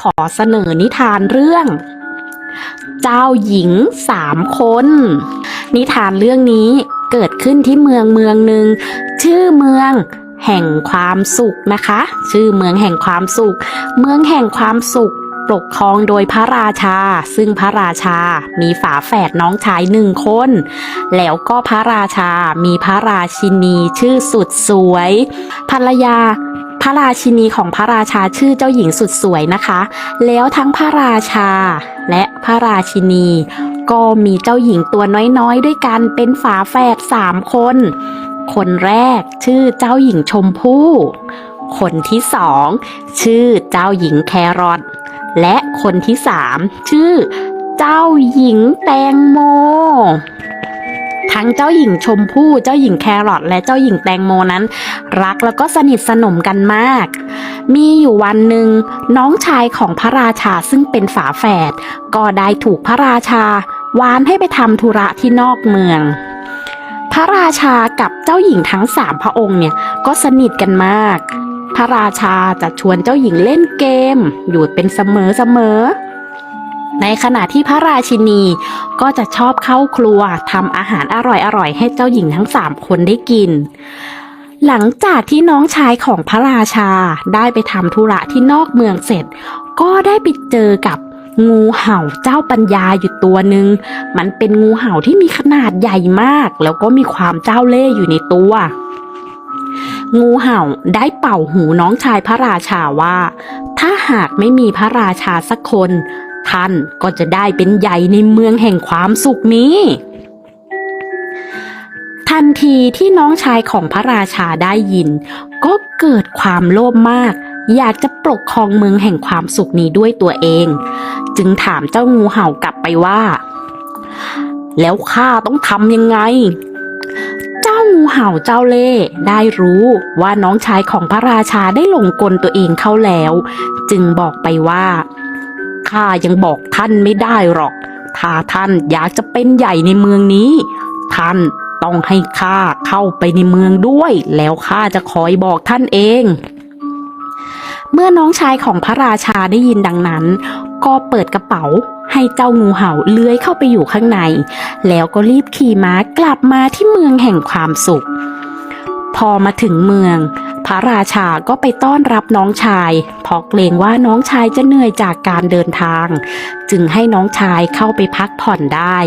ขอเสนอนิทานเรื่อง เจ้าหญิงสามคน นิทานเรื่องนี้เกิดขึ้นที่เมืองเมืองหนึ่ง ชื่อเมืองแห่งความสุขนะคะ ชื่อเมืองแห่งความสุข เมืองแห่งความสุขปกครองโดยพระราชา ซึ่งพระราชา มีฝาแฝดน้องชายหนึ่งคน แล้วก็พระราชา มีพระราชินีชื่อสุดสวย ภรรยา พระราชินีของพระราชาชื่อเจ้าหญิงสุดสวยนะคะ แล้วทั้งพระราชาและพระราชินี ก็มีเจ้าหญิงตัวน้อยๆ ด้วยกันเป็นฝาแฝดสามคน คนแรกชื่อเจ้าหญิงชมพู่ คนที่สองชื่อเจ้าหญิงแครอทและคนที่สามชื่อเจ้าหญิงแตงโม ทั้งเจ้าหญิงชมพู่เจ้าหญิงแครอทและเจ้าหญิงแตงโมนั้น รักแล้วก็สนิทสนมกันมาก มีอยู่วันหนึ่งน้องชายของพระราชาซึ่งเป็นฝาแฝดก็ได้ถูกพระราชาวานให้ไปทำธุระที่นอกเมือง พระราชากับเจ้าหญิงทั้งสามพระองค์เนี่ยก็สนิทกันมาก พระราชาจะชวนเจ้าหญิงเล่นเกม อยู่เป็นเสมอเสมอ ในขณะที่พระราชินีก็จะชอบเข้าครัวทำอาหารอร่อยๆ ให้เจ้าหญิงทั้งสามคนได้กิน หลังจากที่น้องชายของพระราชาได้ไปทำธุระที่นอกเมืองเสร็จ ก็ได้ไปเจอกับงูเห่าเจ้าปัญญาอยู่ตัวหนึ่ง มันเป็นงูเห่าที่มีขนาดใหญ่มาก แล้วก็มีความเจ้าเล่ห์อยู่ในตัว งูเห่าได้เป่าหูน้องชายพระราชาว่า ถ้าหากไม่มีพระราชาสักคน ท่านก็จะได้เป็นใหญ่ในเมืองแห่งความสุขนี้ ทันทีที่น้องชายของพระราชาได้ยิน ก็เกิดความโลภมาก อยากจะปกครองเมืองแห่งความสุขนี้ด้วยตัวเอง จึงถามเจ้างูเห่ากลับไปว่า แล้วข้าต้องทำยังไงเจ้างูเห่าเจ้าเล่ได้รู้ว่าน้องชายของพระราชาได้หลงกลตัวเองเข้าแล้ว จึงบอกไปว่า ข้ายังบอกท่านไม่ได้หรอก ถ้าท่านอยากจะเป็นใหญ่ในเมืองนี้ ท่านต้องให้ข้าเข้าไปในเมืองด้วย แล้วข้าจะคอยบอกท่านเอง เมื่อน้องชายของพระราชาได้ยินดังนั้น ก็เปิดกระเป๋าให้เจ้างูเห่าเลื้อยเข้าไปอยู่ข้างใน แล้วก็รีบขี่ม้ากลับมาที่เมืองแห่งความสุข พอมาถึงเมือง ระราชาก็ไปต้อนรับน้องชายเพราะเกรงว่าน้องชายจะเหนื่อยจากการเดินทาง จึงให้น้องชายเข้าไปพักผ่อนได้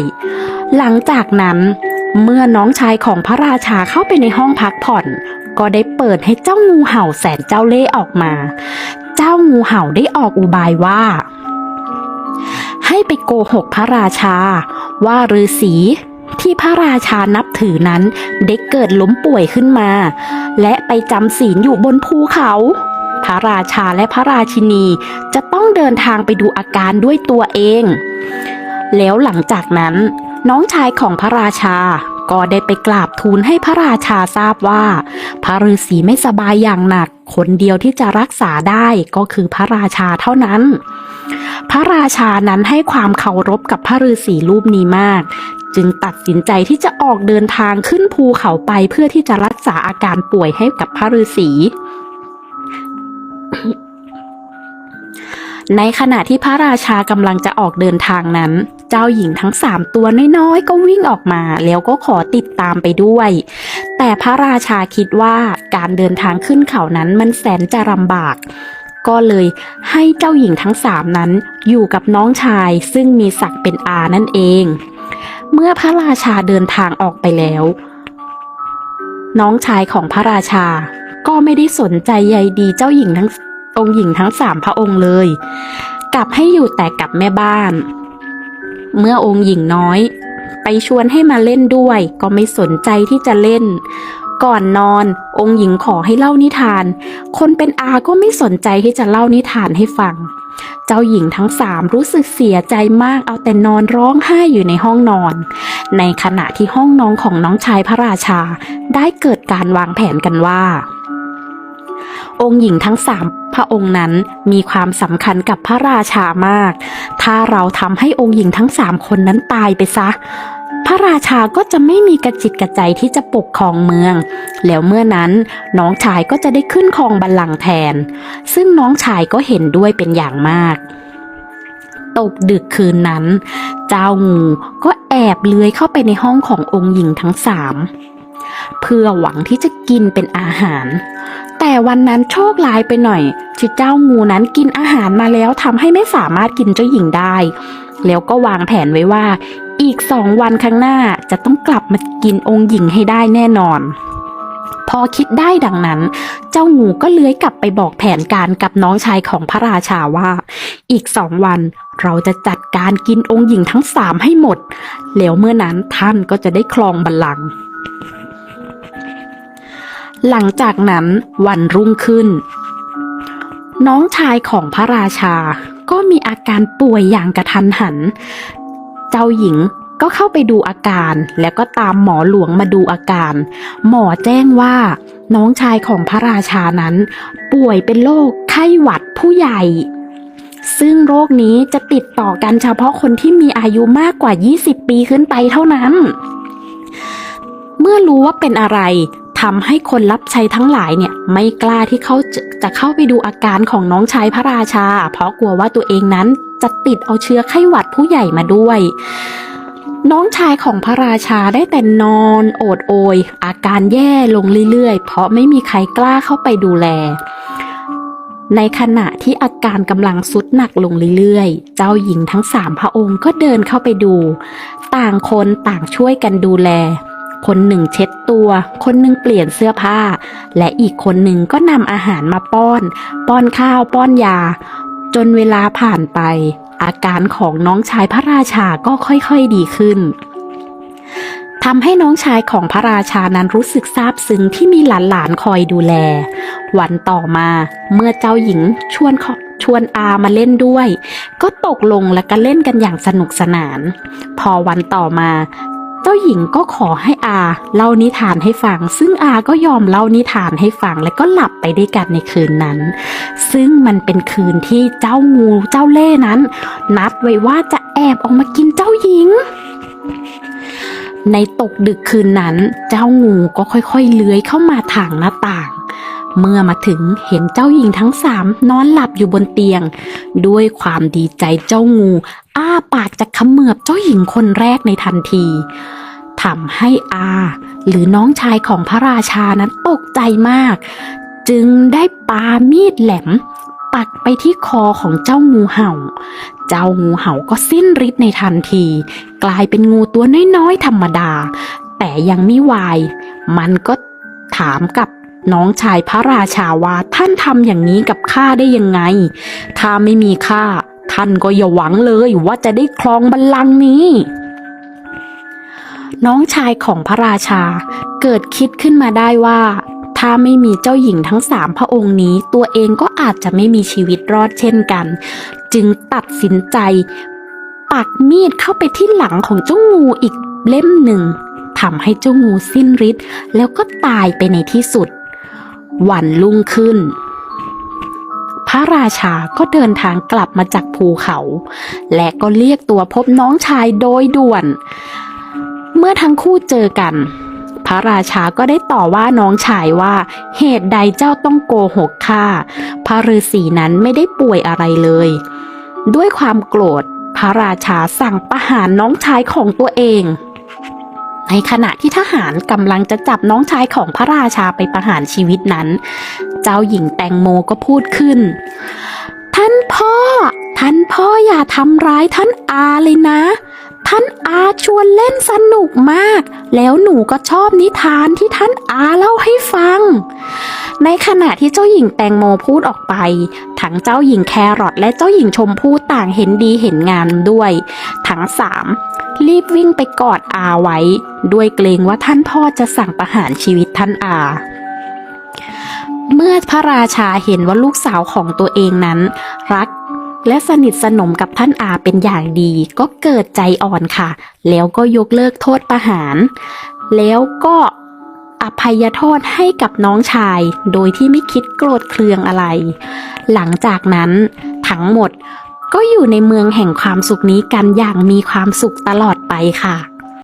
หลังจากนั้น เมื่อน้องชายของพระราชาเข้าไปในห้องพักผ่อน ก็ได้เปิดให้เจ้างูเห่าแสนเจ้าเล่ห์ออกมา เจ้างูเห่าได้ออกอุบายว่าให้ไปโกหกพระราชา ว่าฤาษีที่พระราชานับถือนั้นได้เกิดล้มป่วยขึ้นมา และไปจำศีลอยู่บนภูเขา พระราชาและพระราชินีจะต้องเดินทางไปดูอาการด้วยตัวเอง แล้วหลังจากนั้น น้องชายของพระราชา ก็ได้ไปกราบทูลให้พระราชาทราบว่า พระฤาษีไม่สบายอย่างหนัก คนเดียวที่จะรักษาได้ก็คือพระราชาเท่านั้น พระราชานั้นให้ความเคารพกับพระฤาษีรูปนี้มาก จึงตัดสินใจที่จะออกเดินทางขึ้นภูเขาไปเพื่อที่จะรักษาอาการป่วยให้กับพระฤาษีในขณะที่พระราชากำลังจะออกเดินทางนั้น เจ้าหญิงทั้งสามตัวน้อยๆ ก็วิ่งออกมา แล้วก็ขอติดตามไปด้วย แต่พระราชาคิดว่าการเดินทางขึ้นเขานั้นมันแสนจะลำบากก็เลยให้เจ้าหญิงทั้งสามนั้นอยู่กับน้องชายซึ่งมีศักดิ์เป็นอานั่นเอง เมื่อพระราชาเดินทางออกไปแล้ว น้องชายของพระราชา ก็ไม่ได้สนใจใยดีเจ้าหญิงทั้งองค์หญิงทั้งสามพระองค์เลย กลับให้อยู่แต่กับแม่บ้าน เมื่อองค์หญิงน้อย ไปชวนให้มาเล่นด้วย ก็ไม่สนใจที่จะเล่น ก่อนนอน องค์หญิงขอให้เล่านิทาน คนเป็นอาก็ไม่สนใจที่จะเล่านิทานให้ฟัง เจ้าหญิงทั้งสามรู้สึกเสียใจมากเอาแต่นอนร้องไห้อยู่ในห้องนอน ในขณะที่ห้องนอนของน้องชายพระราชา ได้เกิดการวางแผนกันว่า องค์หญิงทั้งสามพระองค์นั้นมีความสำคัญกับพระราชามาก ถ้าเราทำให้องค์หญิงทั้งสามคนนั้นตายไปซะ พระราชาก็จะไม่มีกระจิตกระใจที่จะปกครองเมือง แล้วเมื่อนั้นน้องชายก็จะได้ขึ้นครองบัลลังก์แทน ซึ่งน้องชายก็เห็นด้วยเป็นอย่างมาก ตกดึกคืนนั้น เจ้างูก็แอบเลื้อยเข้าไปในห้องขององค์หญิงทั้งสามเพื่อหวังที่จะกินเป็นอาหาร แต่วันนั้นโชคร้ายไปหน่อยที่เจ้างูนั้นกินอาหารมาแล้วทำให้ไม่สามารถกินเจ้าหญิงได้ แล้วก็วางแผนไว้ว่า อีกสองวันข้างหน้าจะต้องกลับมากินองค์หญิงให้ได้แน่นอน พอคิดได้ดังนั้น เจ้างูก็เลื้อยกลับไปบอกแผนการกับน้องชายของพระราชาว่า อีกสองวันเราจะจัดการกินองค์หญิงทั้งสามให้หมด แล้วเมื่อนั้นท่านก็จะได้ครองบัลลังก์ หลังจากนั้นวันรุ่งขึ้น น้องชายของพระราชาก็มีอาการป่วยอย่างกระทันหัน เจ้าหญิงก็เข้าไปดูอาการ แล้วก็ตามหมอหลวงมาดูอาการ หมอแจ้งว่า น้องชายของพระราชานั้น ป่วยเป็นโรคไข้หวัดผู้ใหญ่ ซึ่งโรคนี้จะติดต่อกันเฉพาะคนที่มีอายุมากกว่า 20 ปีขึ้นไปเท่านั้น เมื่อรู้ว่าเป็นอะไร ทำให้คนรับใช้ทั้งหลายเนี่ยไม่กล้าที่เขาจะจะเข้าไปดูอาการของน้องชายพระราชา เพราะกลัวว่าตัวเองนั้นจะติดเอาเชื้อไข้หวัดผู้ใหญ่มาด้วย น้องชายของพระราชาได้แต่นอนโอดโอย อาการแย่ลงเรื่อยๆ เพราะไม่มีใครกล้าเข้าไปดูแล ในขณะที่อาการกำลังสุดหนักลงเรื่อยๆ เจ้าหญิงทั้งสามพระองค์ก็เดินเข้าไปดู ต่างคนต่างช่วยกันดูแล คนหนึ่งเช็ดตัว คนหนึ่งเปลี่ยนเสื้อผ้า และอีกคนหนึ่งก็นำอาหารมาป้อน ป้อนข้าวป้อนยา จนเวลาผ่านไป อาการของน้องชายพระราชาก็ค่อยๆดีขึ้นทำให้น้องชายของพระราชานั้นรู้สึกซาบซึ้งที่มีหลานๆคอยดูแล วันต่อมาเมื่อเจ้าหญิงชวนขอชวนอามาเล่นด้วย ก็ตกลงและก็เล่นกันอย่างสนุกสนาน พอวันต่อมา เจ้าหญิงก็ขอให้อาเล่านิทานให้ฟัง ซึ่งอาก็ยอมเล่านิทานให้ฟังและก็หลับไปด้วยกันในคืนนั้น ซึ่งมันเป็นคืนที่เจ้างูเจ้าเล่นั้น นัดไว้ว่าจะแอบออกมากินเจ้าหญิงในตกดึกคืนนั้น เจ้างูก็ค่อยๆเลื้อยเข้ามาทางหน้าต่าง เมื่อมาถึงเห็นเจ้าหญิงทั้งสามนอนหลับอยู่บนเตียง ด้วยความดีใจเจ้างู อ้าปากจะขมือบเจ้าหญิงคนแรกในทันทีทำให้อาหรือน้องชายของพระราชานั้นตกใจมาก จึงได้ปามีดแหลม ปักไปที่คอของเจ้างูเห่า เจ้างูเห่าก็สิ้นฤทธิ์ในทันที กลายเป็นงูตัวน้อยๆธรรมดา แต่ยังไม่วาย มันก็ถามกับน้องชายพระราชาว่าท่านทำอย่างนี้กับข้าได้ยังไง ถ้าไม่มีข้า ท่านก็อย่าหวังเลยว่าจะได้ครองบัลลังก์นี้ น้องชายของพระราชาเกิดคิดขึ้นมาได้ว่า ถ้าไม่มีเจ้าหญิงทั้งสามพระองค์นี้ ตัวเองก็อาจจะไม่มีชีวิตรอดเช่นกัน จึงตัดสินใจ ปักมีดเข้าไปที่หลังของเจ้างูอีกเล่มหนึ่งทำให้เจ้างูสิ้นฤทธิ์แล้วก็ตายไปในที่สุด วันรุ่งขึ้น ระราชาก็เดินทางกลับมาจากภูเขา และก็เรียกตัวพบน้องชายโดยด่วน เมื่อทั้งคู่เจอกัน พระราชาก็ได้ต่อว่าน้องชายว่าเหตุใดเจ้าต้องโกหกข้าพระฤาษีนั้นไม่ได้ป่วยอะไรเลย ด้วยความโกรธ พระราชาสั่งประหารน้องชายของตัวเองในขณะที่ทหารกำลังจะจับน้องชายของพระราชาไปประหารชีวิตนั้น เจ้าหญิงแตงโมก็พูดขึ้น ท่านพ่อ ท่านพ่ออย่าทำร้ายท่านอาเลยนะ ท่านอาชวนเล่นสนุกมาก แล้วหนูก็ชอบนิทานที่ท่านอาเล่าให้ฟัง ในขณะที่เจ้าหญิงแตงโมพูดออกไป ทั้งเจ้าหญิงแครอทและเจ้าหญิงชมพู่ต่างเห็นดีเห็นงามด้วย ทั้งสามรีบวิ่งไปกอดอาไว้ ด้วยเกรงว่าท่านพ่อจะสั่งประหารชีวิตท่านอา เมื่อพระราชาเห็นว่าลูกสาวของตัวเองนั้น รักและสนิทสนมกับท่านอาเป็นอย่างดี ก็เกิดใจอ่อนค่ะ แล้วก็ยกเลิกโทษประหาร แล้วก็อภัยโทษให้กับน้องชาย โดยที่ไม่คิดโกรธเคืองอะไร หลังจากนั้นทั้งหมดก็อยู่ในเมืองแห่งความสุขนี้กันอย่างมีความสุขตลอดไปค่ะ